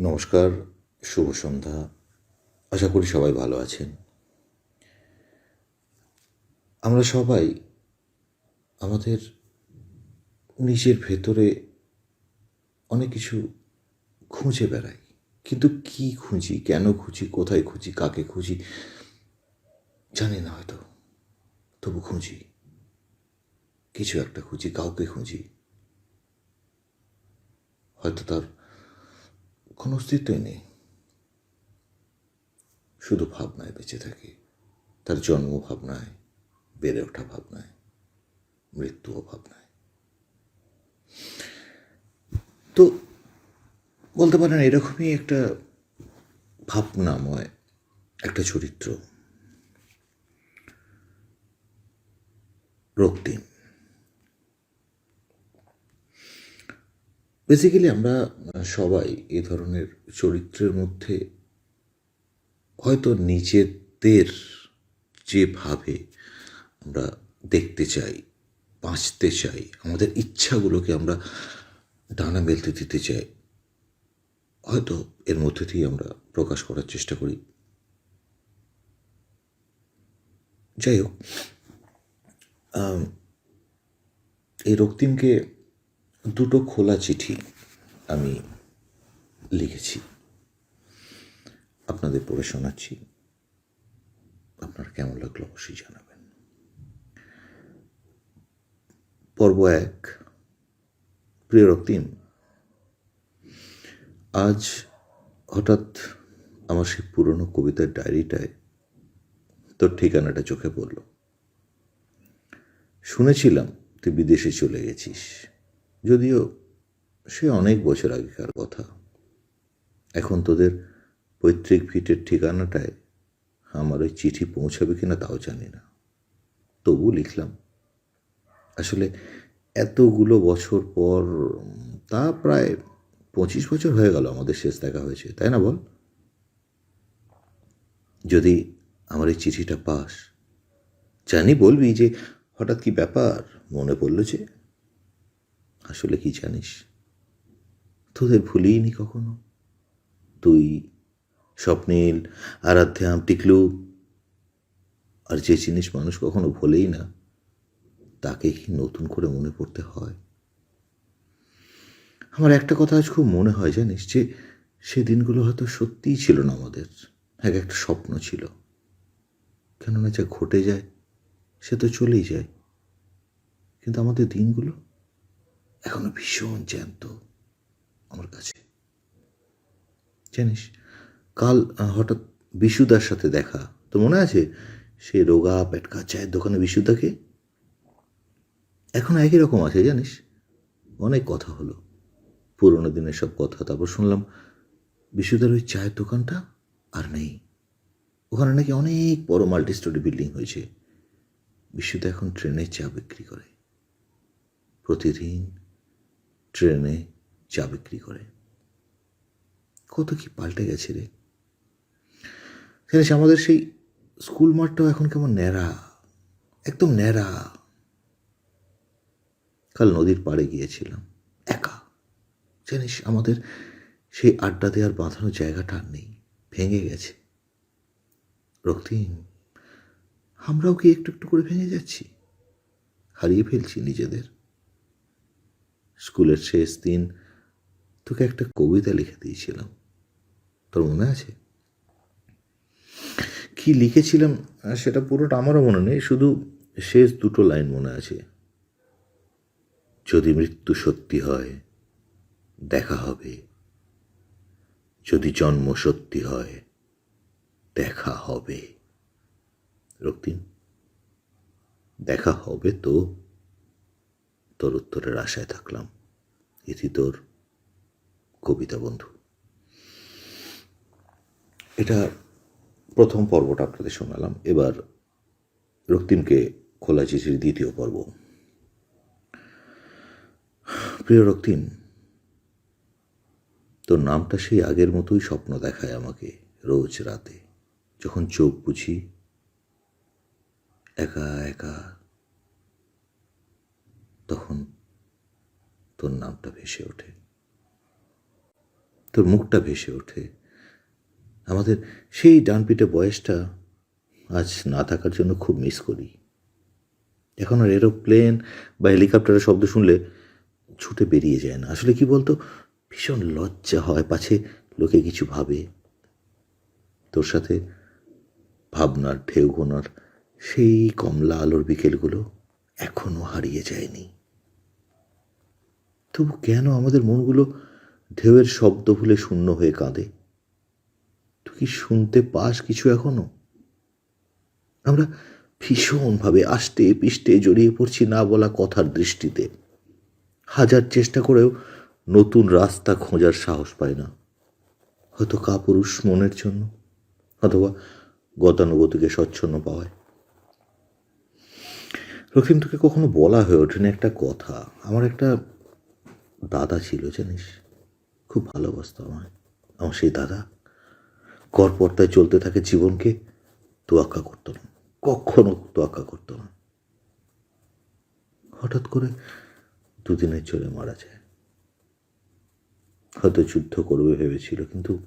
নমস্কার, শুভ সন্ধ্যা। আশা করি সবাই ভালো আছেন। আমরা সবাই আমাদের নিজের ভেতরে অনেক কিছু খুঁজে বেড়াই। কিন্তু কি খুঁজি, কেন খুঁজি, কোথায় খুঁজি, কাকে খুঁজি, জানি না হয়তো। তবু খুঁজি। কিছু একটা খুঁজি, কাউকে খুঁজি। হয়তো তার কোনো অস্তিত্বই নেই। শুধু ভাবনায় বেঁচে থাকি। তার জন্ম ভাবনায়, বেড়ে ওঠা ভাবনায়, মৃত্যুও ভাবনায়। তো বলতে পারেন এরকমই একটা ভাবনাময় একটা চরিত্র। রক্তিম বেসিক্যালি আমরা সবাই এ ধরনের চরিত্রের মধ্যে হয়তো নিজেদের যেভাবে আমরা দেখতে চাই, বাঁচতে চাই, আমাদের ইচ্ছাগুলোকে আমরা ডানা মেলতে দিতে চাই, হয়তো এর মধ্যে দিয়ে আমরা প্রকাশ করার চেষ্টা করি। যাই হোক এই রক্তিমকে দুটো খোলা চিঠি আমি লিখেছি। আপনাদের পড়ে শোনাচ্ছি। আপনার কেমন লাগল অবশ্যই জানাবেন। পর্ব এক, প্রিয় রক্তিম, আজ হঠাৎ আমার সেই পুরনো কবিতার ডায়েরিটায় তোর ঠিকানাটা চোখে পড়ল। শুনেছিলাম তুই বিদেশে চলে গেছিস। যদিও সে অনেক বছর আগেকার কথা। এখন তোদের পৈতৃক ভিটের ঠিকানাটায় আমার ওই চিঠি পৌঁছাবে কিনা তাও জানি না। তবু লিখলাম। আসলে এতগুলো বছর পর, তা প্রায় পঁচিশ বছর হয়ে গেল আমাদের শেষ দেখা হয়েছে, তাই না বল? যদি আমার এই চিঠিটা পাস, জানি বলবি যে হঠাৎ কি ব্যাপার? মনে পড়ল যে আসলে কি জানিস? তোদের ভুলিনি কখনো? তুই স্বপ্নীল আরাধ্যাম টিকলু। আর যে জিনিস মানুষ কখনো ভোলেই না, তাকে কি নতুন করে মনে পড়তে হয়? আমার একটা কথা আজ খুব মনে হয় জানিস, যে সে দিনগুলো হয়তো সত্যিই ছিল না আমাদের। এক একটা স্বপ্ন ছিল। কেননা যা ঘটে যায়, সে তো চলেই যায়। কিন্তু আমাদের দিনগুলো এখনও ভীষণ জ্যান্ত আমার কাছে। জানিস, কাল হঠাৎ বিশুদার সাথে দেখা। তো মনে আছে? সে রোগা পেটকা চায়ের দোকানে বিশুদাকে? এখন একই রকম আছে, জানিস? অনেক কথা হলো। পুরোনো দিনের সব কথা, তারপর শুনলাম বিশুদার ওই চায়ের দোকানটা আর নেই। ওখানে নাকি অনেক বড় মাল্টি স্টোরি বিল্ডিং হয়েছে। বিশুদা এখন ট্রেনে চা বিক্রি করে। প্রতিদিন ট্রেনে চা বিক্রি করে। কত কি পাল্টে গেছে রে। জানিস আমাদের সেই স্কুল মাঠটাও এখন কেমন ন্যাড়া, একদম ন্যাড়া। কাল নদীর পাড়ে গিয়েছিলাম, একা। জানিস, আমাদের সেই আড্ডা দেওয়ার বাঁধানো জায়গাটা আর নেই, ভেঙে গেছে। রক্তিম, আমরাও কি একটু একটু করে ভেঙে যাচ্ছি? হারিয়ে ফেলছি নিজেদের। স্কুলের শেষ দিন তোকে একটা কবিতা লিখে দিয়েছিলাম। তোর মনে আছে? কি লিখেছিলাম? সেটা পুরোটা আমারও মনে নেই, শুধু শেষ দুটো লাইন মনে আছে। যদি মৃত্যু সত্যি হয়, দেখা হবে। যদি জন্ম সত্যি হয়, দেখা হবে। রক্তিম, দেখা হবে তো? তোর উত্তরের আশায় থাকলাম। ইতি তোর কবিতা বন্ধু। এটা প্রথম পর্বটা আপনাদের শোনালাম। এবার রক্তিমকে খোলা চিঠির দ্বিতীয় পর্ব। প্রিয় রক্তিম, তোর নামটা সেই আগের মতোই স্বপ্ন দেখায় আমাকে রোজ রাতে। যখন চোখ বুঝি, একা একা তখন তোর নামটা ভেসে ওঠে। তোর মুখটা ভেসে ওঠে। আমাদের সেই ডান পিঠে বয়সটা আজ না থাকার জন্য খুব মিস করি। এখন আর এরোপ্লেন বা হেলিকপ্টারের শব্দ শুনলে ছুটে বেরিয়ে যায় না। আসলে কি বলতো? ভীষণ লজ্জা হয় পাছে লোকে কিছু ভাবে। তোর সাথে ভাবনার, ঢেউ গোনার সেই কমলা আলোর বিকেলগুলো এখনও হারিয়ে যায়নি। তবু কেন আমাদের মনগুলো ঢেউয়ের শব্দ ভুলে শূন্য হয়ে কাঁদে? তুই কি শুনতে পাস কিছু এখনও? আমরা ভীষণভাবে আষ্টে পিষ্টে জড়িয়ে পড়ছি না বলা কথার দৃষ্টিতে। হাজার চেষ্টা করেও নতুন রাস্তা খোঁজার সাহস পায় না। হয়তো কাপুরুষ মনের জন্য, অথবা গতানুগতিকে স্বচ্ছন্ন পাওয়ায়। তোকে কখনো বলা হয়ে ওঠেনি একটা কথা। আমার একটা দাদা ছিল, জানিস? খুব ভালোবাসতো আমায়। আমার সেই দাদা। করপর্দায় চলতে থাকে জীবনকে তোয়াক্কা করতো না। কখনো তোয়াক্কা করতো না। হঠাৎ করে দুদিনের চলে মারা যায়। হয়তো যুদ্ধ করবে ভেবেছিল, কিন্তু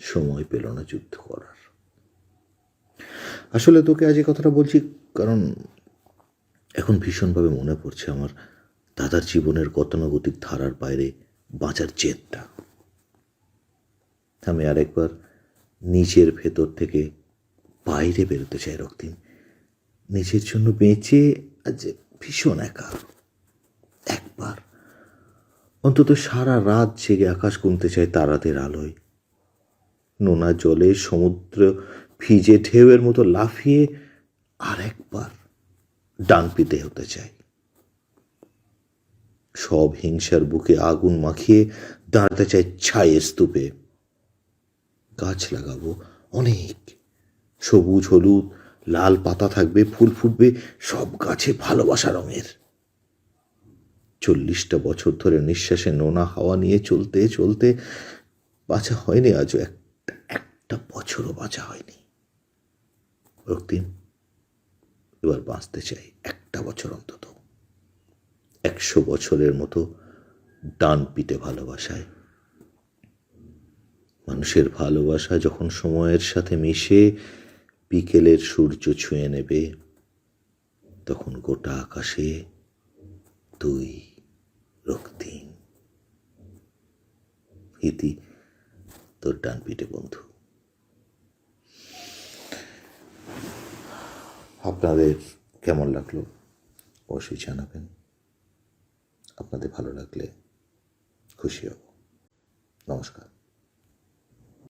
সময় পেল না যুদ্ধ করার। আসলে তোকে আজ এই কথাটা বলছি কারণ এখন ভীষণভাবে মনে পড়ছে আমার দাদার জীবনের গতানুগতিক ধারার বাইরে বাঁচার জেদটা। আমি আরেকবার নিজের ভেতর থেকে বাইরে বেরোতে চাই, রক্তিম। নিজের জন্য বেঁচে আজ ভীষণ একা। একবার। অন্তত সারা রাত জেগে আকাশ গুনতে চাই তারাদের আলোয়। নোনা জলে সমুদ্র ভিজে ঢেউয়ের মতো লাফিয়ে আর একবার ডান পিতে হতে চাই। সব হিংসার বুকে আগুন মাখিয়ে দাঁড়াতে চাই ছায়ের স্তূপে। গাছ লাগাবো অনেক। সবুজ, হলুদ, লাল পাতা থাকবে, ফুল ফুটবে, সব গাছে ভালোবাসা রঙের। চল্লিশটা বছর ধরে নিঃশ্বাসে নোনা হাওয়া নিয়ে চলতে চলতে বাঁচা হয়নি আজও একটা একটা বছরও বাঁচা হয়নি। রক্তিম, এবার বাঁচতে চাই একটা বছর অন্তত। একশো বছরের মতো ডান পিটে ভালোবাসায়। মানুষের ভালোবাসা যখন সময়ের সাথে মিশে, বিকেলের সূর্য ছুঁয়ে নেবে, তখন গোটা আকাশে তুই রক্তিম। ইতি তোর ডান পিঠে, বন্ধু। আপনাদের কেমন লাগল? অবশ্যই জানাবেন। আপনাদের ভালো লাগলে খুশি হব। নমস্কার।